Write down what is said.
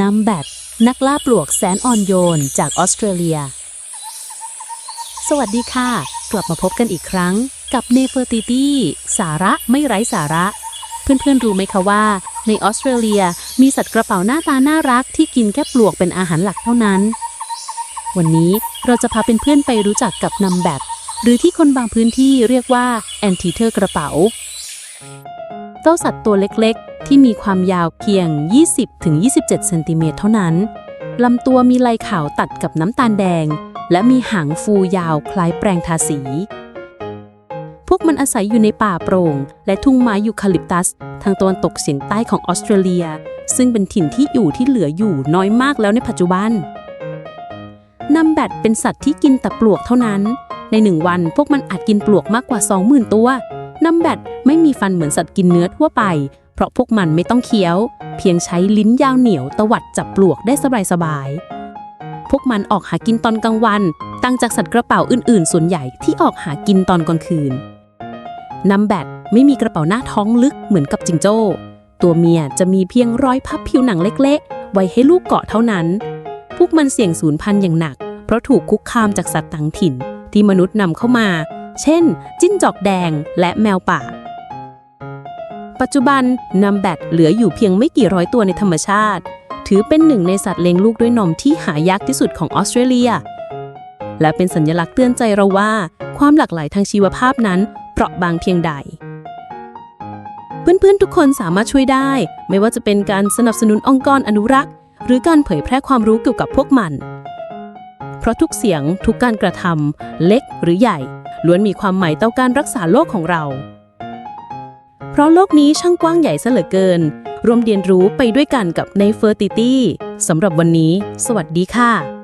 นัมแบทนักล่าปลวกแสนอ่อนโยนจากออสเตรเลีย สวัสดีค่ะ กลับมาพบกันอีกครั้งกับเนเฟอร์ติตี้สาระไม่ไร้สาระ เพื่อนๆ รู้ไหมคะว่า ในออสเตรเลียมีสัตว์กระเป๋าหน้าตาน่ารักที่กินแค่ปลวกเป็นอาหารหลักเท่านั้น วันนี้เราจะพาเป็นเพื่อนๆไปรู้จักกับนัมแบทหรือที่คนบางพื้นที่เรียกว่าแอนทีเทอร์กระเป๋า เจ้าสัตว์ตัวเล็กๆ ที่มีความยาวเพียง 20-27 เซนติเมตรเท่านั้น ลำตัวมีลายขาวตัดกับน้ำตาลแดง และมีหางฟูยาวคล้ายแปรงทาสี พวกมันอาศัยอยู่ในป่าโปร่ง และทุ่งไม้ยูคาลิปตัส ทางตะวันตกเฉียงใต้ของออสเตรเลีย ซึ่งเป็นถิ่นที่อยู่ที่เหลืออยู่น้อยมากแล้วในปัจจุบันนัมแบทเป็นสัตว์ที่กินแต่ปลวกเท่านั้น ในหนึ่งวันพวกมันอาจกินปลวกมากกว่า 20,000 ตัวนัมแบทไม่มีฟันเหมือนสัตว์กินเนื้อทั่วไป เพราะพวกมันไม่ต้องเคี้ยว เพียงใช้ลิ้นยาวเหนียวตวัดจับปลวกได้สบายๆ พวกมันออกหากินตอนกลางวันต่างจากสัตว์กระเป๋าอื่นๆ ส่วนใหญ่ที่ออกหากินตอนกลางคืนนัมแบทไม่มีกระเป๋าหน้าท้องลึกเหมือนกับจิงโจ้ ตัวเมียจะมีเพียงร้อยพับผิวหนังเล็กๆ ไว้ให้ลูกเกาะเท่านั้น พวกมันเสี่ยงสูญพันธุ์อย่างหนัก เพราะถูกคุกคามจากสัตว์ต่างถิ่น ที่มนุษย์นำเข้ามา เช่น จิ้งจอกแดงและแมวป่า ปัจจุบันนัมแบทเหลืออยู่เพียงไม่กี่ร้อยตัวในธรรมชาติ ถือเป็นหนึ่งในสัตว์เลี้ยงลูกด้วยนมที่หายากที่สุดของออสเตรเลีย และเป็นสัญลักษณ์เตือนใจเราว่า ความหลากหลายทางชีวภาพนั้นเปราะบางเพียงใด เพื่อนๆทุกคนสามารถช่วยได้ ไม่ว่าจะเป็นการสนับสนุนองค์กรอนุรักษ์ หรือการเผยแพร่ความรู้เกี่ยวกับพวกมัน เพราะทุกเสียงทุกการกระทำเล็กหรือใหญ่ล้วนมีความหมายต่อการรักษาโลกของเรา เพราะโลกนี้ช่างกว้างใหญ่ซะเหลือเกิน ร่วมเรียนรู้ไปด้วยกันกับในเฟอร์ติตี้สำหรับวันนี้ สวัสดีค่ะ